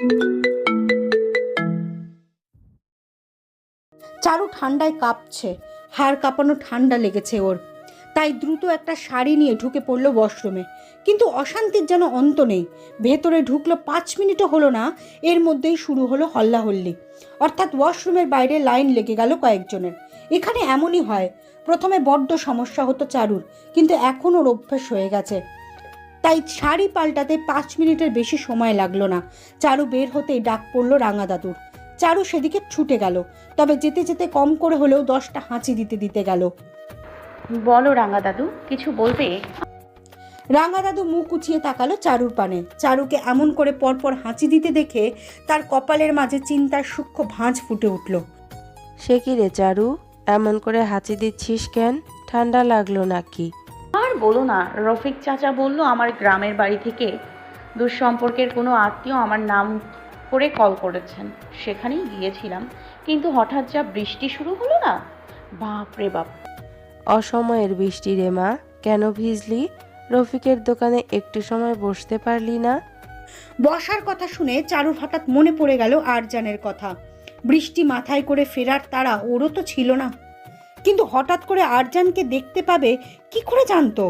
চারু ঠান্ডায় কাঁপছে। হাড় কাঁপানো ঠান্ডা লেগেছে ওর। তাই দ্রুত একটা শাড়ি নিয়ে ঢুকে পড়ল ওয়াশরুমে। কিন্তু অশান্তির যেন অন্ত নেই। ভেতরে ঢুকলো পাঁচ মিনিটও হলো না, এর মধ্যেই শুরু হলো হল্লাহল্লি। অর্থাৎ ওয়াশরুমের বাইরে লাইন লেগে গেল কয়েকজনের। এখানে এমনই হয়। প্রথমে বড্ড সমস্যা হতো চারুর, কিন্তু এখন ওর অভ্যেস হয়ে গেছে। তাই শাড়ি পাল্টাতে পাঁচ মিনিটের বেশি সময় লাগল না। চারু বের হতেই ডাক পড়ল রাঙা দাদুর। চারু সেদিকে ছুটে গেল তবে যেতে যেতে কম করে হলেও দশটা হাঁচি দিতে দিতে গেল। বলো রাঙা দাদু কিছু বলবে? রাঙা দাদু মুখ উঁচিয়ে তাকালো চারুর পানে। চারুকে এমন করে পরপর হাঁচি দিতে দেখে তার কপালের মাঝে চিন্তার সূক্ষ্ম ভাঁজ ফুটে উঠল। সে কি রে চারু? এমন করে হাঁচি দিচ্ছিস কেন? ঠান্ডা লাগল নাকি? আর বলো না রফিক চাচা বলল আমার গ্রামের বাড়ি থেকে দুঃসম্পর্কের কোনো আত্মীয় আমার নাম করে কল করেছেন। সেখানেই গিয়েছিলাম কিন্তু হঠাৎ যা বৃষ্টি শুরু হলো না? বাপ রে বাপ। অসময়ের বৃষ্টি রে মা কেন ভিজলি? রফিকের দোকানে একটু সময় বসতে পারলি না? বসার কথা শুনে চারুর হঠাৎ মনে পড়ে গেল আরজানের কথা। বৃষ্টি মাথায় করে ফেরার তারা ওরও তো ছিল না। কিন্তু হঠাৎ করে আরজানকে দেখতে পাবে কি করে জানতো?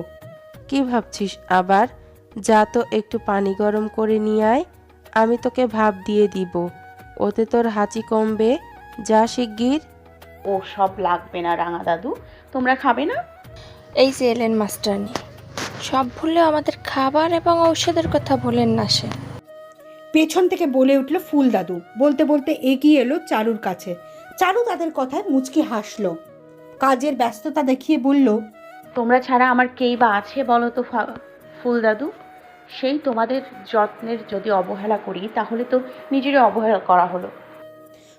কি ভাবছিস আবার? যা তো একটু পানি গরম করে নিয়ে আয় আমি তোকে ভাব দিয়ে দিব। ওতে তোর হাঁচি কমবে যা শিগগির। ও সব লাগবে না রাঙা দাদু তোমরা খাবে না? এই যে এলেন মাস্টারনি সব ভুলে আমাদের খাবার এবং ঔষধের কথা বলেন না সে। পেছন থেকে বলে উঠল ফুল দাদু বলতে বলতে এগিয়ে এলো চারুর কাছে। চারু তাদের কথায় মুচকি হাসলো। কাজের ব্যস্ততা দেখিয়ে বলল তোমরা ছাড়া আমার কেই বা আছে বলো তো ফুল দাদু সেই তোমাদের যত্নের যদি অবহেলা করি তাহলে তো নিজেরই অবহেলা করা হলো।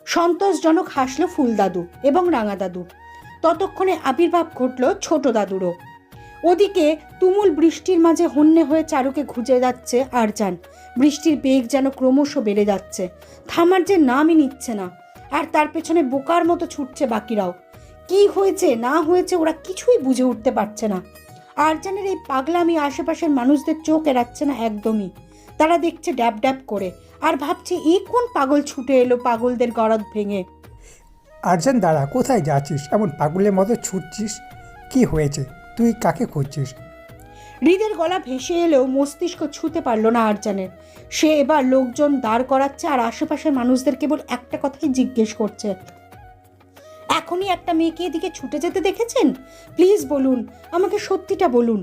সন্তোষজনক হাসলো ফুল দাদু এবং রাঙা দাদু ততক্ষণে আবির্ভাব ঘটল ছোট দাদুরও। ওদিকে তুমুল বৃষ্টির মাঝে হন্যে হয়ে চারুকে খুঁজে যাচ্ছে আরজান। বৃষ্টির বেগ যেন ক্রমশ বেড়ে যাচ্ছে। থামার যে নামই নিচ্ছে না। আর তার পেছনে বোকার মতো ছুটছে বাকিরাও। কি হয়েছে না হয়েছে ওরা কিছুই বুঝে উঠতে পারছে না। আরজানের এই পাগলামি আশেপাশের মানুষদের চোখ এড়াচ্ছে না একদমই। তারা দেখছে ড্যাব ড্যাব করে আর ভাবছে এই কোন পাগল ছুটে এলো পাগলদের গরদ ভেঙে? আর্জান দাঁড়া কোথায় যাচ্ছিস? এমন পাগলের মতো ছুটছিস? কি হয়েছে? তুই কাকে খুঁজছিস? হৃদের গলা ভেসে এলেও মস্তিষ্ক ছুতে পারল না আরজানের সে এবার লোকজন দাঁড় করাচ্ছে আর আশেপাশের মানুষদের কেবল একটা কথাই জিজ্ঞেস করছে এখনই একটা মেয়েকে এদিকে ছুটে যেতে দেখেছেন? প্লিজ বলুন, আমাকে সত্যিটা বলুন।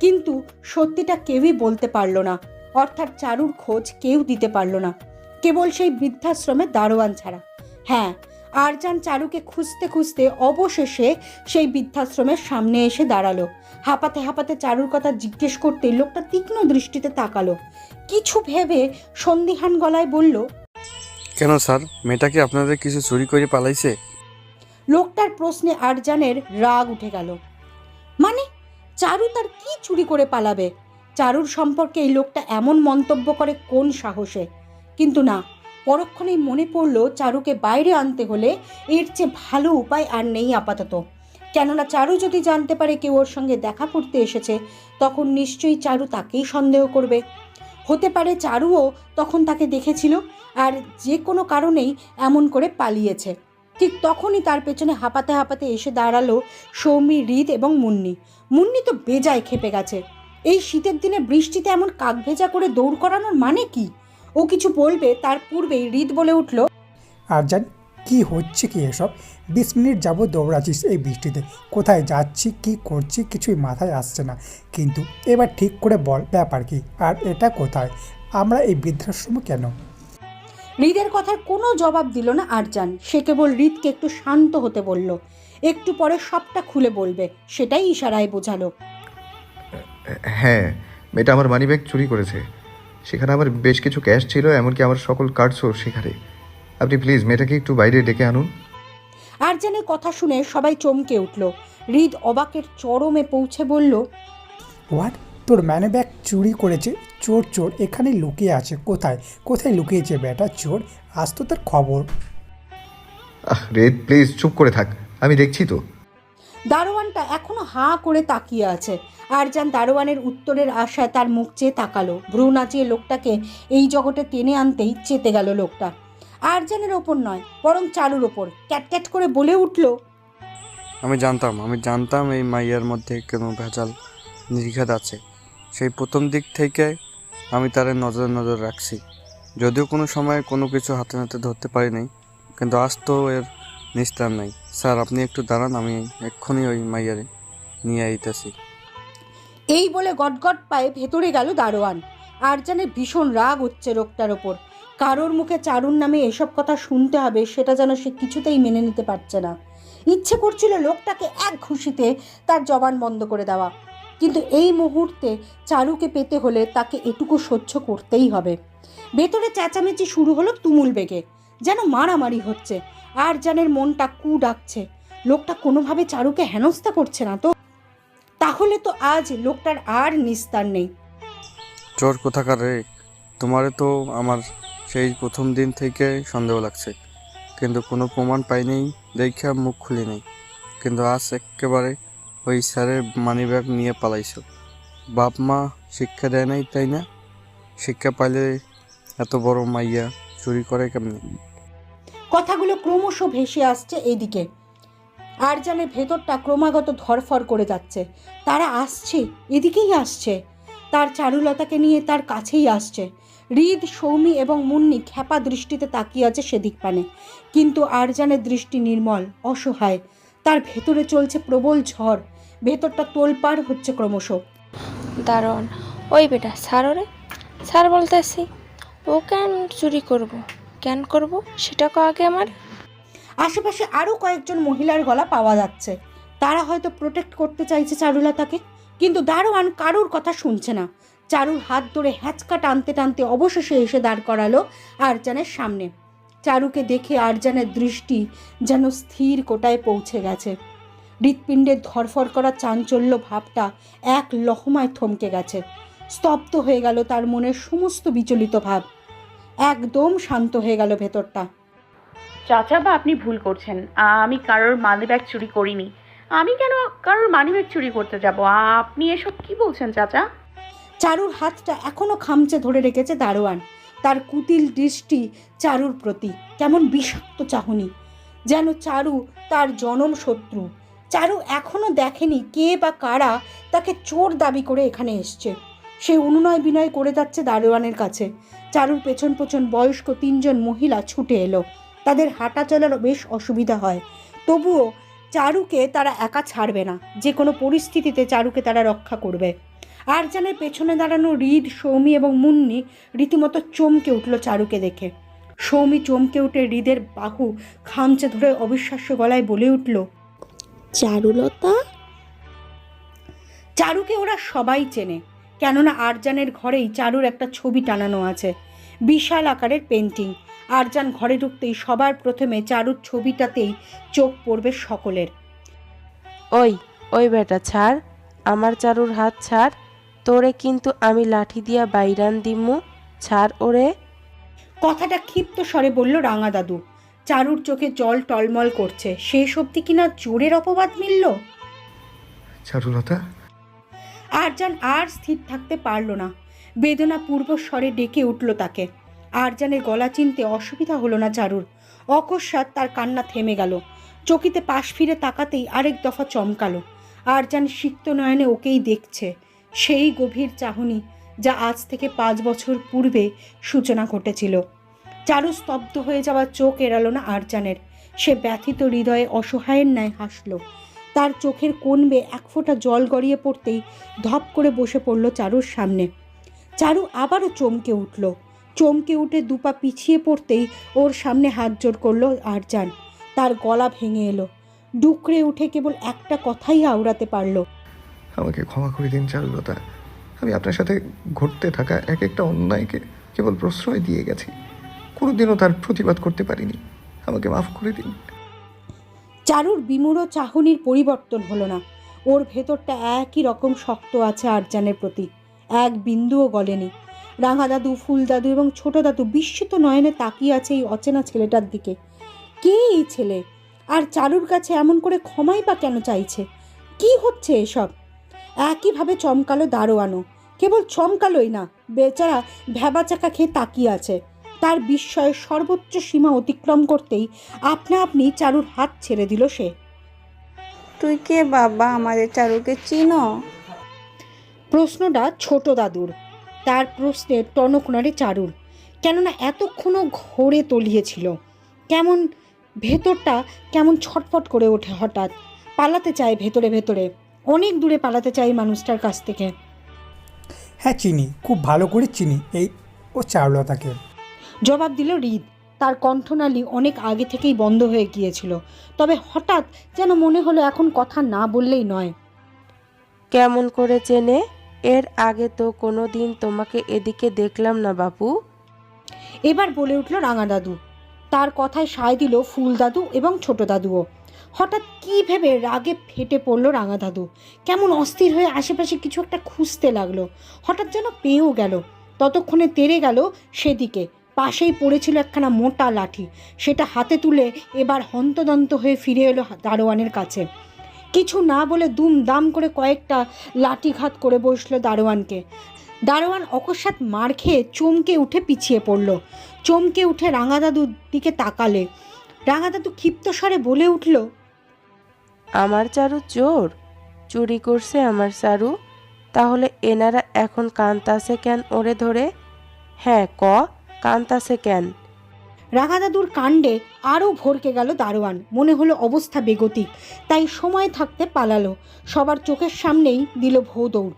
কিন্তু সত্যিটা কেউই বলতে পারল না। অর্থাৎ চারুর খোঁজ কেউ দিতে পারল না। কেবল সেই বৃদ্ধাশ্রমের দারোয়ান ছাড়া। হ্যাঁ আরজান চারুকে খুঁজতে খুঁজতে অবশেষে সেই বৃদ্ধাশ্রমের সামনে এসে দাঁড়াল। হাঁপাতে হাঁপাতে চারুর কথা জিজ্ঞেস করতে লোকটা তীক্ষ্ণ দৃষ্টিতে তাকালো। কিছু ভেবে সন্দিহান গলায় বলল, কেন স্যার? মেয়েটা কি আপনাদের কিছু চুরি করে পালাইছে? লোকটার প্রশ্নে আরজানের রাগ উঠে গেল। মানে চারু তার কি চুরি করে পালাবে? চারুর সম্পর্কে এই লোকটা এমন মন্তব্য করে কোন সাহসে? কিন্তু না, পরক্ষণেই মনে পড়ল চারুকে বাইরে আনতে হলে এর চেয়ে ভালো উপায় আর নেই আপাতত। কেননা চারু যদি জানতে পারে কেউ ওর সঙ্গে দেখা করতে এসেছে, তখন নিশ্চয়ই চারু তাকেই সন্দেহ করবে। হতে পারে চারুও তখন তাকে দেখেছিল আর যে কোনো কারণেই এমন করে পালিয়েছে। ঠিক তখনই তার পেছনে হাঁপাতে হাঁপাতে এসে দাঁড়াল সৌমি, হৃদ এবং মুন্নি। মুন্নি তো বেজায় খেপে গেছে। এই শীতের দিনে বৃষ্টিতে এমন কাক ভেজা করে দৌড় করানোর মানে কি? ও কিছু বলবে, তার পূর্বেই হৃদ বলে উঠল আরজান কি হচ্ছে কি এসব? বিশ মিনিট যাব দৌড়াচ্ছিস এই বৃষ্টিতে। কোথায় যাচ্ছি, কি করছি কিছুই মাথায় আসছে না। কিন্তু এবার ঠিক করে বল ব্যাপার কি, আর এটা কোথায়? আমরা এই বৃদ্ধাশ্রম কেন? হৃদের কথার কোনো জবাব দিল না আরজান। সে কেবল হৃদকে একটু শান্ত হতে বলল। একটু পরে সবটা খুলে বলবে সেটাই ইশারায় বোঝালো। হ্যাঁ মেয়েটা আমার মানিব্যাগ চুরি করেছে। সেখানে আমার বেশ কিছু ক্যাশ ছিল এমনকি আমার সকল কার্ডসও সেখানে। আপনি প্লিজ মেয়েটাকে একটু বাইরে ডেকে আনুন। আরজানের কথা শুনে সবাই চমকে উঠল। হৃদ অবাকের চরমে পৌঁছে বলল হোয়াট তোর ম্যানে ব্যাগ চুরি করেছে চোর চোর এখানে লুকিয়ে আছে কোথায়? কোথায় লুকিয়েছে বেটা চোর? আজ তো তার খবর। আহ রেড প্লিজ চুপ করে থাক আমি দেখছি তো। দারোয়ানটা এখনও হাঁ করে তাকিয়ে আছে। আরজান দারোয়ানের উত্তরের আশায় তার মুখ চেয়ে তাকালো। ভ্রু নাচিয়ে লোকটাকে এই জগতে টেনে আনতেই চেতে গেল লোকটা। আরজানের ওপর নয় বরং চারুর ওপর। ক্যাটক্যাট করে বলে উঠল আমি জানতাম আমি জানতাম এই মাইয়ার মধ্যে কোনো ভেজাল নির্ঘাত আছে। সেই প্রথম দিক থেকে আমি তার নজর নজর রাখছি। যদিও কোনো সময় কোনো কিছু হাতে নাতে ধরতে পারিনি কিন্তু আজ তো এর নিস্তার নাই। স্যার, আপনি একটু দাঁড়ান, আমি এক্ষুনি ওই মাইয়ারে নিয়ে আইতেছি। এই বলে গটগট পায়ে ভেতরে গেল দারোয়ান। আর আরজানের ভীষণ রাগ হচ্ছে রোগটার ওপর। কারোর মুখে চারুর নামে এসব কথা শুনতে হবে, সেটা যেন সে কিছুতেই মেনে নিতে পারছে না। ইচ্ছে করছিল লোকটাকে এক ঘুষিতে তার জবান বন্ধ করে দেওয়া। কিন্তু এই মুহূর্তে চারুকে পেতে হলে তাকে এটুকু সহ্য করতেই হবে। ভেতরে চেঁচামেচি শুরু হলো তুমুল বেগে। যেন মারামারি হচ্ছে। আর জানের মনটা কু ডাকছে। লোকটা কোনোভাবে চারুকে হেনস্থা করছে না তো। তাহলে তো আজ লোকটার আর নিস্তার নেই। চোর কোথাকার রে? তোমারে তো আমার সেই প্রথম দিন থেকে সন্দেহ লাগছে। কিন্তু কোনো প্রমাণ পাইনি দেখা মুখ খুলি নেই কিন্তু আজ একেবারে ওই স্যারের মানিব্যাগ নিয়ে পালাইছো। বাপ মা শিক্ষা দেয় নাই, তাই না? শিক্ষা পাইলে এত বড় মাইয়া চুরি করে কেমনি? কথাগুলো ক্রমশ ভেসে আসছে এইদিকে। আরজানের ভেতরটা ক্রমাগত ধরফর করে যাচ্ছে। তারা আসছে, এদিকেই আসছে। তার চারুলতাকে নিয়ে তার কাছেই আসছে। হৃদ, সৌমি এবং মুন্নি খ্যাপা দৃষ্টিতে তাকিয়ে আছে সেদিক পানে। কিন্তু আরজানের দৃষ্টি নির্মল, অসহায়। তার ভেতরে চলছে প্রবল ঝড়। ভেতরটা তোলপাড় হচ্ছে ক্রমশ। দারোয়ান ওই বেটা স্যার ওরে? স্যার বলতেছি ও কেন চুরি করব? কেন করব সেটা কো আগে আমার। আশেপাশে আরও কয়েকজন মহিলার গলা পাওয়া যাচ্ছে। তারা হয়তো প্রোটেক্ট করতে চাইছে চারুলতাকে কিন্তু দারোয়ান কারুর কথা শুনছে না। চারুর হাত ধরে হ্যাচকা টানতে টানতে অবশেষে এসে দাঁড় করালো আরজানের সামনে। চারুকে দেখে আরজানের দৃষ্টি যেন স্থির কোটায় পৌঁছে গেছে। হৃৎপিণ্ডের ধরফর করা চাঞ্চল্য ভাবটা এক লহমায় থমকে গেছে। স্তব্ধ হয়ে গেল তার মনের সমস্ত বিচলিত ভাব। একদম শান্ত হয়ে গেল ভেতরটা। চাচা বা আপনি ভুল করছেন। আমি কারোর মানি ব্যাগ চুরি করিনি। আমি কেন কারোর মানি ব্যাগ চুরি করতে যাব? আপনি এসব কি বলছেন চাচা? চারুর হাতটা এখনও খামচে ধরে রেখেছে দারোয়ান। তার কুটিল দৃষ্টি চারুর প্রতি। কেমন বিষাক্ত চাহনি। যেন চারু তার জনম শত্রু। চারু এখনও দেখেনি কে বা কারা তাকে চোর দাবি করে এখানে এসছে। সে অনুনয় বিনয় করে যাচ্ছে দারোয়ানের কাছে। চারুর পেছন পেছন বয়স্ক তিনজন মহিলা ছুটে এলো। তাদের হাঁটা চলার বেশ অসুবিধা হয়। তবুও চারুকে তারা একা ছাড়বে না। যে কোনো পরিস্থিতিতে চারুকে তারা রক্ষা করবে। আরজানের পেছনে দাঁড়ানো হৃদ সৌমি এবং মুন্নি রীতিমতো চমকে উঠল চারুকে দেখে। সৌমি চমকে উঠে হৃদের বাহু খামচে ধরে অবিশ্বাস্য গলায় বলে উঠল চারুলতা? চারুকে ওরা সবাই চেনে কেননা আরজানের ঘরেই চারুর একটা ছবি টানানো আছে বিশাল আকারের পেন্টিং আরজান ঘরে ঢুকতেই সবার প্রথমে চারুর ছবিটাতেই চোখ পড়বে সকলের। ওই ওই বেটা ছাড় আমার চারুর হাত ছাড় তোরে কিন্তু আমি লাঠি দিয়া বাইরান দিমু ছাড় ওরে। কথাটা ক্ষিপ্ত স্বরে বলল রাঙা দাদু। চারুর চোখে জল টলমল করছে। শেষ অবধি কিনা চোরের অপবাদ মিলল? চারুলতা আরজান আর স্থির থাকতে পারল না। বেদনা পূর্ব স্বরে ডেকে উঠল তাকে। আরজানের গলা চিনতে অসুবিধা হলো না চারুর। অকস্মাৎ তার কান্না থেমে গেল। চকিতে পাশ ফিরে তাকাতেই আরেক দফা চমকালো। আরজান সিক্ত নয়নে ওকেই দেখছে। সেই গভীর চাহনি যা আজ থেকে পাঁচ বছর পূর্বে সূচনা ঘটেছিল। চারু স্তব্ধ হয়ে যাওয়া চোখ এড়ালো না আরজানের। সে ব্যথিত হৃদয়ে অসহায়ের ন্যায় হাসল। তার চোখের কোন বে এক ফোঁটা জল গড়িয়ে পড়তেই ধপ করে বসে পড়ল চারুর সামনে। চারু আবারও চমকে উঠল। চমকে উঠে দুপা পিছিয়ে পড়তেই ওর সামনে হাত জোর করল আরজান। তার গলা ভেঙে এলো। ডুকরে উঠে কেবল একটা কথাই আওড়াতে পারল। আমাকে ক্ষমা করে দিন, চারুলতা। আমি আপনার সাথে ঘটতে থাকা এক একটা অন্যায়কে কেবল প্রশ্রয় দিয়ে গেছি। কোনোদিনও তার প্রতিবাদ করতে পারিনি। আমাকে মাফ করে দিন। চারুর বিমূঢ় চাহনির পরিবর্তন হলো না। ওর ভেতরটা একই রকম শক্ত আছে আরজানের প্রতি। এক বিন্দুও গলেনি। রাঙা দাদু, ফুল দাদু এবং ছোট দাদু বিস্মিত নয়নে তাকিয়ে আছে এই অচেনা ছেলেটার দিকে। কে এই ছেলে? আর চারুর কাছে এমন করে ক্ষমাই বা কেন চাইছে? কি হচ্ছে এসব? একইভাবে চমকালো দারোয়ানও। কেবল চমকালোই না বেচারা ভ্যাবাচাকা খেয়ে তাকিয়ে আছে। তার বিস্ময়ের সর্বোচ্চ সীমা অতিক্রম করতেই আপনা আপনি চারুর হাত ছেড়ে দিল সে। তুই কে বাবা আমাদের চারুকে চিনো? প্রশ্নটা ছোট দাদুর। তার প্রশ্নের টনক নাড়ে চারুর। কেননা এতক্ষণও ঘোরে তলিয়েছিল। কেমন ভেতরটা কেমন ছটফট করে ওঠে হঠাৎ। পালাতে চায় ভেতরে ভেতরে। অনেক দূরে পালাতে চাই মানুষটার কাছ থেকে। হ্যাঁ চিনি। খুব ভালো করে চিনি এই ও চারুলতাকে। জবাব দিল হৃদ। তার কণ্ঠনালী অনেক আগে থেকেই বন্ধ হয়ে গিয়েছিল। তবে হঠাৎ যেন মনে হলো এখন কথা না বললেই নয়। কেমন করে চেনে? এর আগে তো কোনো দিন তোমাকে এদিকে দেখলাম না বাপু। এবার বলে উঠল রাঙা দাদু। তার কথায় সায় দিল ফুল দাদু এবং ছোট দাদুও। হঠাৎ কী ভেবে রাগে ফেটে পড়ল রাঙা দাদু। কেমন অস্থির হয়ে আশেপাশে কিছু একটা খুঁজতে লাগল। হঠাৎ যেন পেয়েও গেল। ততক্ষণে তেড়ে গেল সেদিকে। পাশেই পড়েছিল একখানা মোটা লাঠি। সেটা হাতে তুলে এবার হন্তদন্ত হয়ে ফিরে এলো দারোয়ানের কাছে। কিছু না বলে দুম দাম করে কয়েকটা লাঠিঘাত করে বসল দারোয়ানকে। দারোয়ান অকস্মাৎ মার খেয়ে চমকে উঠে পিছিয়ে পড়ল। চমকে উঠে রাঙা দাদুর দিকে তাকালে। রাঙা দাদু ক্ষিপ্ত স্বরে বলে উঠল আমার চারু চোর? চুরি করছে আমার চারু? তাহলে এনারা এখন কান্তাসে কেন ওরে ধরে? হ্যাঁ ক কান্তাসে কেন? রাঙা দাদুর কাণ্ডে আরও ভরকে গেল দারোয়ান। মনে হলো অবস্থা বেগতিক তাই সময় থাকতে পালালো। সবার চোখের সামনেই দিল ভৌ দৌড়।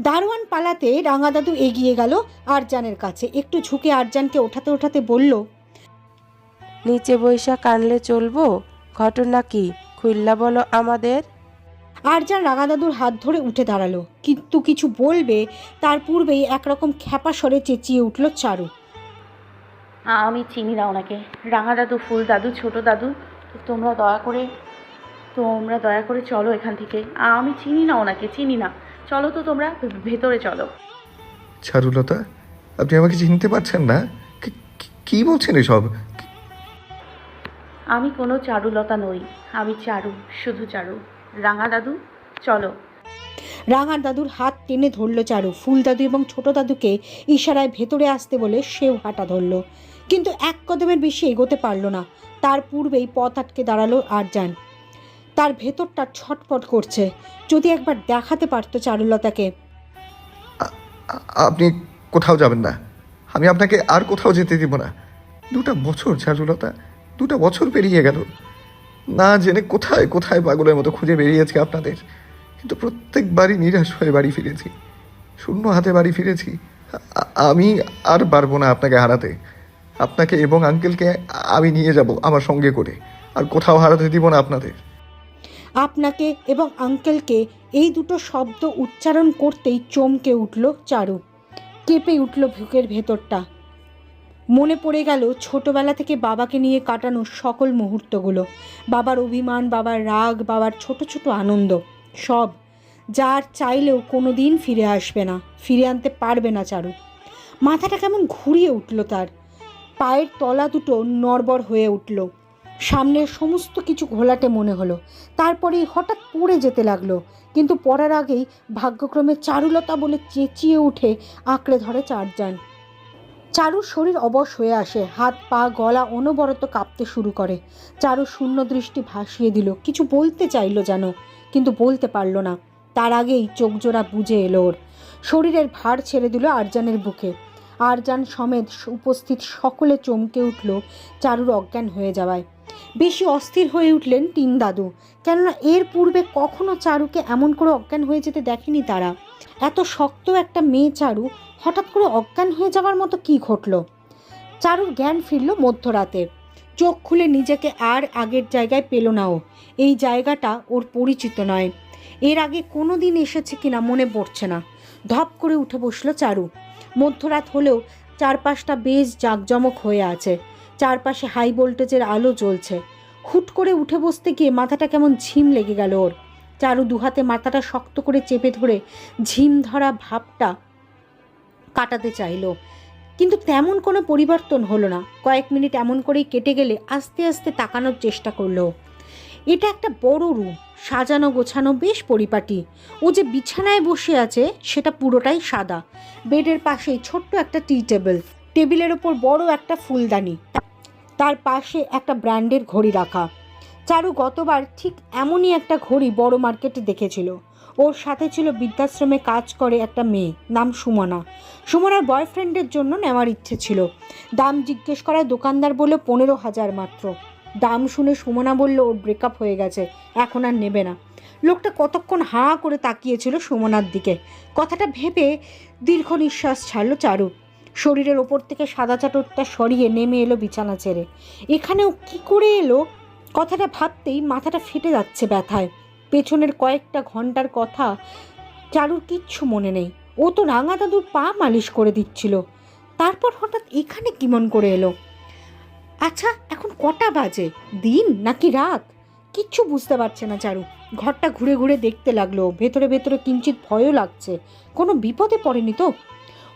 দারোয়ান পালাতে রাঙা দাদু এগিয়ে গেল আরজানের কাছে। একটু ঝুঁকে আরজানকে ওঠাতে ওঠাতে বলল নিচে বৈশা কানলে চলবো? ঘটনা কি? খুল্লা বলো আমাদের। আরজান রাঙা দাদুর হাত ধরে উঠে দাঁড়াল। কিন্তু কিছু বলবে তার পূর্বেই একরকম খ্যাপা স্বরে চেঁচিয়ে উঠল চারু। আমি চিনি না ওনাকে। রাঙা দাদু ফুল দাদু ছোট দাদু তোমরা দয়া করে তোমরা দয়া করে চলো এখান থেকে। আমি চিনি না ওনাকে চিনি না। চলো তো তোমরা ভে- ভেতরে চলো। চারুলতা আপনি আমাকে চিনতে পারছেন না? কি বলছেন এসব? আমি কোনো চারুলতা নই আমি চারু শুধু চারু। রাঙা দাদু চলো। রাঙা দাদুর হাত টেনে ধরলো চারু। ফুল দাদু এবং ছোট দাদুকে ইশারায় ভেতরে আসতে বলে সেও হাঁটা ধরলো। কিন্তু এক কদমের বেশি এগোতে পারল না। তার পূর্বেই পথ আটকে দাঁড়াল আরজান। তার ভেতরটা ছটপট করছে। যদি একবার দেখাতে পারতো চারুলতাকে। আপনি কোথাও যাবেন না। আমি আপনাকে আর কোথাও যেতে দিব না। দুটা বছর চারুলতা। দুটা বছর পেরিয়ে গেল। না জেনে কোথায় কোথায় পাগলের মতো খুঁজে বেরিয়েছি আপনাদের। কিন্তু প্রত্যেকবারই নিরাশ হয়ে বাড়ি ফিরেছি। শূন্য হাতে বাড়ি ফিরেছি। আমি আর পারব না আপনাকে হারাতে। আপনাকে এবং আঙ্কেলকে আমি নিয়ে যাব আমার সঙ্গে করে। আর কোথাও হারাতে দিব না আপনাদের। আপনাকে এবং আঙ্কেলকে এই দুটো শব্দ উচ্চারণ করতেই চমকে উঠল চারু। কেঁপে উঠল ভুকের ভেতরটা। মনে পড়ে গেল ছোটবেলা থেকে বাবাকে নিয়ে কাটানো সকল মুহূর্তগুলো। বাবার অভিমান, বাবার রাগ, বাবার ছোট ছোট আনন্দ, সব যার চাইলেও কোনো দিন ফিরে আসবে না, ফিরে আনতে পারবে না চারু। মাথাটা কেমন ঘুরিয়ে উঠল তার। পায়ের তলা দুটো নড়বড় হয়ে উঠল। সামনের সমস্ত কিছু ঘোলাটে মনে হলো। তারপরেই হঠাৎ পড়ে যেতে লাগল। কিন্তু পড়ার আগেই ভাগ্যক্রমে চারুলতা বলে চেঁচিয়ে উঠে আঁকড়ে ধরে চারজান। চারুর শরীর অবশ হয়ে আসে। হাত, পা, গলা অনবরত কাঁপতে শুরু করে। চারু শূন্য দৃষ্টি ভাসিয়ে দিল। কিছু বলতে চাইলো যেন, কিন্তু বলতে পারল না। তার আগেই চোখজোড়া বুঝে এলো ওর। শরীরের ভার ছেড়ে দিল আরজানের বুকে। আরজান সমেত উপস্থিত সকলে চমকে উঠল চারুর অজ্ঞান হয়ে যাওয়ায়। বেশি অস্থির হয়ে উঠলেন তিন দাদু। কেননা এর পূর্বে কখনো চারুকে এমন করে অজ্ঞান হয়ে যেতে দেখেনি তারা। এত শক্ত একটা মেয়ে চারু হঠাৎ করে অজ্ঞান হয়ে যাওয়ার মতো কি ঘটল? চারুর জ্ঞান ফিরল মধ্যরাতে চোখ খুলে নিজেকে আর আগের জায়গায় পেল না ও। এই জায়গাটা ওর পরিচিত নয়। এর আগে কোনো দিন এসেছে কিনা মনে পড়ছে না। ধপ করে উঠে বসল চারু। মধ্যরাত হলেও চারপাশটা বেশ জাঁকজমক হয়ে আছে। চারপাশে হাই ভোল্টেজের আলো জ্বলছে। হুট করে উঠে বসতে গিয়ে মাথাটা কেমন ঝিম লেগে গেল ওর। চারু দুহাতে মাথাটা শক্ত করে চেপে ধরে ঝিম ধরা ভাবটা কাটাতে চাইলো। কিন্তু তেমন কোনো পরিবর্তন হলো না। কয়েক মিনিট এমন করেই কেটে গেলে আস্তে আস্তে তাকানোর চেষ্টা করল। এটা একটা বড় রুম, সাজানো গোছানো বেশ পরিপাটি। ও যে বিছানায় বসে আছে, সেটা পুরোটাই সাদা। বেডের পাশেই ছোট্ট একটা টি টেবিল, টেবিলের ওপর বড় একটা ফুলদানি। তার পাশে একটা ব্র্যান্ডের ঘড়ি রাখা। চারু গতবার ঠিক এমনই একটা ঘড়ি বড় মার্কেটে দেখেছিল। ওর সাথে ছিল বৃদ্ধাশ্রমে কাজ করে একটা মেয়ে, নাম সুমনা। সুমনার বয়ফ্রেন্ডের জন্য নেওয়ার ইচ্ছে ছিল। দাম জিজ্ঞেস করায় দোকানদার বলল, পনেরো হাজার মাত্র। দাম শুনে সুমনা বলল, ওর ব্রেকআপ হয়ে গেছে, এখন আর নেবে না। লোকটা কতক্ষণ হাঁ করে তাকিয়েছিল সুমনার দিকে। কথাটা ভেবে দীর্ঘ নিঃশ্বাস ছাড়লো চারু। শরীরের ওপর থেকে সাদা চাটরটা সরিয়ে নেমে এলো বিছানা ছেড়ে। এখানেও কি করে এলো? কথাটা ভাবতেই মাথাটা ফেটে যাচ্ছে ব্যথায়। পেছনের কয়েকটা ঘণ্টার কথা চারুর কিচ্ছু মনে নেই। ও তো রাঙা দাদুর পা মালিশ করে দিচ্ছিল। তারপর হঠাৎ এখানে কিমন করে এলো? আচ্ছা এখন কটা বাজে? দিন নাকি রাত? কিচ্ছু বুঝতে পারছে না চারু। ঘরটা ঘুরে ঘুরে দেখতে লাগল। ভেতরে ভেতরে কিঞ্চিত ভয়ও লাগছে। কোনো বিপদে পড়েনি তো?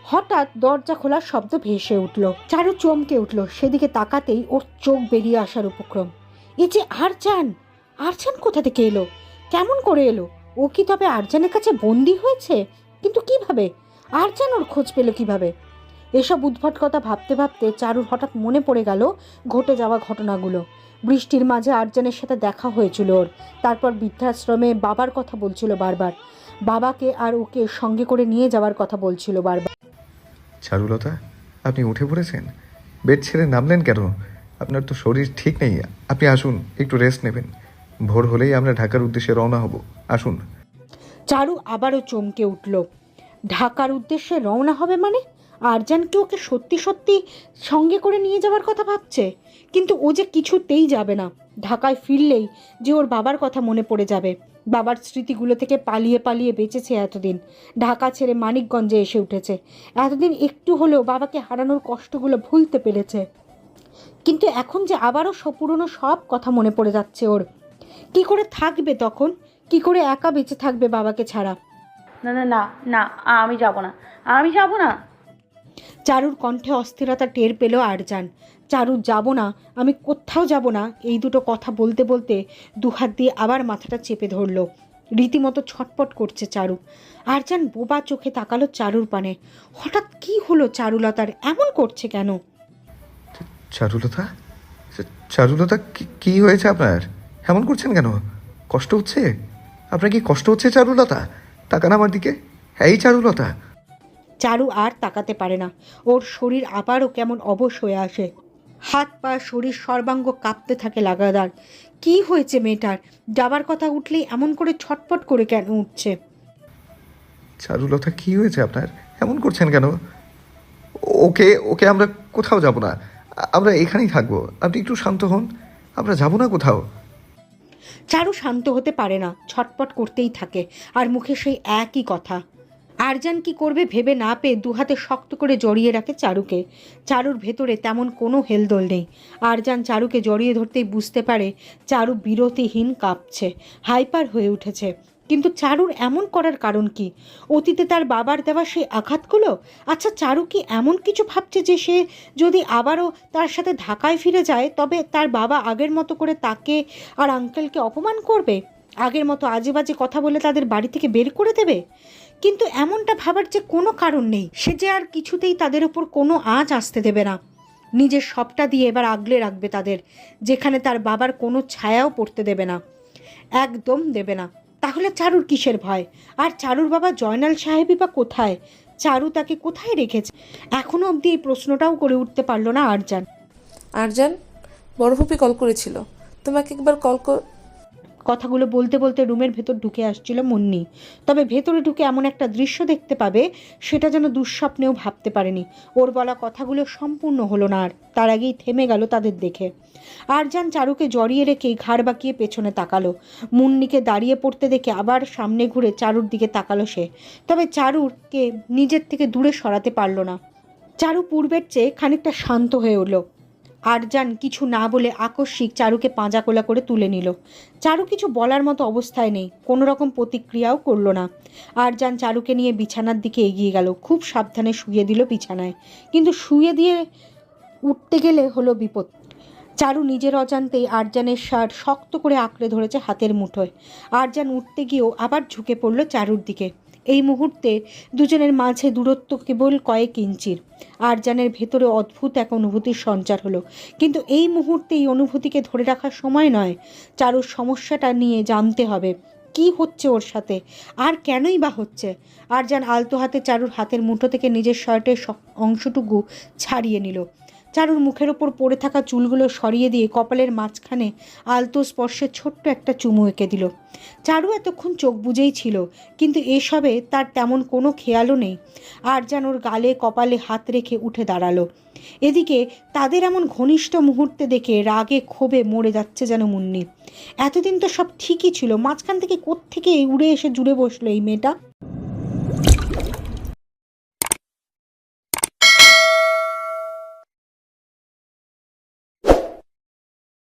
হঠাৎ দরজা খোলার শব্দ ভেসে উঠল। চারু চমকে উঠল। সেদিকে তাকাতেই ওর চোখ বেরিয়ে আসার উপক্রম। এ যে আরজান আরজান কোথা থেকে এলো? কেমন করে এলো? ও কি তবে আরজানের কাছে বন্দি হয়েছে? কিন্তু কীভাবে? আরজান ওর খোঁজ পেল কীভাবে? এসব উদ্ভট কথা ভাবতে ভাবতে চারুর হঠাৎ মনে পড়ে গেল ঘটে যাওয়া ঘটনাগুলো। বৃষ্টির মাঝে আরজানের সাথে দেখা হয়েছিল ওর। তারপর বৃদ্ধাশ্রমে বাবার কথা বলছিল বারবার। বাবাকে আর ওকে সঙ্গে করে নিয়ে যাওয়ার কথা বলছিল বারবার। চারুলতা আপনি উঠে পড়েছেন? বেড ছেড়ে নামলেন কেন? আপনার তো শরীর ঠিক নেই। আপনি আসুন, একটু রেস্ট নেবেন। ভোর হলেই আমরা ঢাকার উদ্দেশ্যে রওনা হব। আসুন। চারু আবারও চমকে উঠল। ঢাকার উদ্দেশ্যে রওনা হবে মানে? আরজান কি ওকে সত্যি সত্যি সঙ্গে করে নিয়ে যাওয়ার কথা ভাবছে? কিন্তু ও যে কিছুতেই যাবে না। ঢাকায় ফিরলেই যে ওর বাবার কথা মনে পড়ে যাবে। বাবার স্মৃতিগুলো থেকে পালিয়ে পালিয়ে বেঁচেছে এতদিন। ঢাকা ছেড়ে মানিকগঞ্জে এসে উঠেছে। এতদিন একটু হলেও বাবাকে হারানোর কষ্টগুলো ভুলতে পেরেছে। কিন্তু এখন যে আবারও পুরনো সব কথা মনে পড়ে যাচ্ছে ওর। কি করে থাকবে তখন? কি করে একা বেঁচে থাকবে বাবাকে ছাড়া? না না না না আমি যাব না। আমি যাব না। চারুর কণ্ঠে অস্থিরতা টের পেল আরজান। চারু যাব না আমি কোথাও যাব না এই দুটো কথা বলতে বলতে দুহাত দিয়ে আবার মাথাটা চেপে ধরলো। রীতিমতো ছটপট করছে চারু। আরজান বোবা চোখে তাকালো চারুর পানে। হঠাৎ কি হলো চারুলতার? এমন করছে কেন? চারুলতা? চারুলতা কি- কি হয়েছে আপনার? এমন করছেন কেন? কষ্ট হচ্ছে? আপনার কি কষ্ট হচ্ছে চারুলতা? তাকান আমার দিকে। এই চারুলতা। চারু আর তাকাতে পারে না। ওর শরীর আবারও কেমন অবশ হয়ে আসে। হাত পা শরীর সর্বাঙ্গ কাঁপতে থাকে লাগাতার। কি হয়েছে মেয়েটার? যাবার কথা উঠলেই এমন করে ছটপট করে কেন উঠছে? চারুলতা কি হয়েছে আপনার? এমন করছেন কেন? ওকে ওকে আমরা কোথাও যাব না। আমরা এখানেই থাকব। আপনি একটু শান্ত হন। আমরা যাব না কোথাও। চারু শান্ত হতে পারে না, ছটপট করতেই থাকে, আর মুখে সেই একই কথা। আরজান কি করবে ভেবে না পেয়ে দুহাতে শক্ত করে জড়িয়ে রাখে চারুকে। চারুর ভেতরে তেমন কোনো হেলদোল নেই। আরজান চারুকে জড়িয়ে ধরতেই বুঝতে পারে, চারু বিরতিহীন কাঁপছে, হাইপার হয়ে উঠেছে। কিন্তু চারুর এমন করার কারণ কি? অতীতে তার বাবার দেওয়া সেই আঘাতগুলো? আচ্ছা চারু কি এমন কিছু ভাবছে যে সে যদি আবারও তার সাথে ঢাকায় ফিরে যায়, তবে তার বাবা আগের মতো করে তাকে আর আঙ্কেলকে অপমান করবে? আগের মতো আজে বাজে কথা বলে তাদের বাড়ি থেকে বের করে দেবে? কিন্তু এমনটা ভাবার যে কোনো কারণ নেই। সে যে আর কিছুতেই তাদের ওপর কোনো আঁচ আসতে দেবে না। নিজের সবটা দিয়ে এবার আগলে রাখবে তাদের, যেখানে তার বাবার কোনো ছায়াও পড়তে দেবে না। একদম দেবে না। তাহলে চারুর কিসের ভয়? আর চারুর বাবা জয়নাল সাহেবই বা কোথায়? চারু তাকে কোথায় রেখেছে? এখনও অবধি এই প্রশ্নটাও করে উঠতে পারল না আরজান। আরজান বড় কল করেছিল। তোমাকে একবার কল কথাগুলো বলতে বলতে রুমের ভেতর ঢুকে আসছিল মুন্নি। তবে ভেতরে ঢুকে এমন একটা দৃশ্য দেখতে পাবে, সেটা যেন দুঃস্বপ্নেও ভাবতে পারেনি। ওর বলা কথাগুলো সম্পূর্ণ হলো না আর, তার আগেই থেমে গেল তাদের দেখে। আরজান চারুকে জড়িয়ে রেখেই ঘাড় বাঁকিয়ে পেছনে তাকালো। মুন্নিকে দাঁড়িয়ে পড়তে দেখে আবার সামনে ঘুরে চারুর দিকে তাকালো সে। তবে চারুরকে নিজের থেকে দূরে সরাতে পারল না। চারু পূর্বের চেয়ে খানিকটা শান্ত হয়ে উঠল। আরজান কিছু না বলে আকস্মিক চারুকে পাঁজা কোলা করে তুলে নিল। চারু কিছু বলার মতো অবস্থায় নেই, কোনো রকম প্রতিক্রিয়াও করল না। আরজান চারুকে নিয়ে বিছানার দিকে এগিয়ে গেল, খুব সাবধানে শুয়ে দিল বিছানায়। কিন্তু শুয়ে দিয়ে উঠতে গেলে হলো বিপদ। চারু নিজের অজান্তেই আরজানের শার্ট শক্ত করে আঁকড়ে ধরেছে হাতের মুঠোয়। আরজান উঠতে গিয়েও আবার ঝুঁকে পড়ল চারুর দিকে। এই মুহূর্তে দুজনের মাঝে দূরত্ব কেবল কয়েক ইঞ্চির। আরজানের ভেতরে অদ্ভুত এক অনুভূতির সঞ্চার হলো। কিন্তু এই মুহূর্তে এই অনুভূতিকে ধরে রাখার সময় নয়। চারুর সমস্যাটা নিয়ে জানতে হবে, কি হচ্ছে ওর সাথে? আর কেনই বা হচ্ছে? আরজান আলতো হাতে চারুর হাতের মুঠো থেকে নিজের শার্টের অংশটুকু ছাড়িয়ে নিল। চারুর মুখের ওপর পড়ে থাকা চুলগুলো সরিয়ে দিয়ে কপালের মাঝখানে আলতো স্পর্শে ছোট্ট একটা চুমু এঁকে দিল। চারু এতক্ষণ চোখ বুজেই ছিল, কিন্তু এসবে তার তেমন কোনো খেয়ালও নেই, আর যেন ওর গালে কপালে হাত রেখে উঠে দাঁড়াল। এদিকে তাদের এমন ঘনিষ্ঠ মুহূর্তে দেখে রাগে ক্ষোভে মরে যাচ্ছে যেন মুন্নি। এতদিন তো সব ঠিকই ছিল, মাঝখান থেকে কোত্থেকে উড়ে এসে জুড়ে বসল এই মেয়েটা?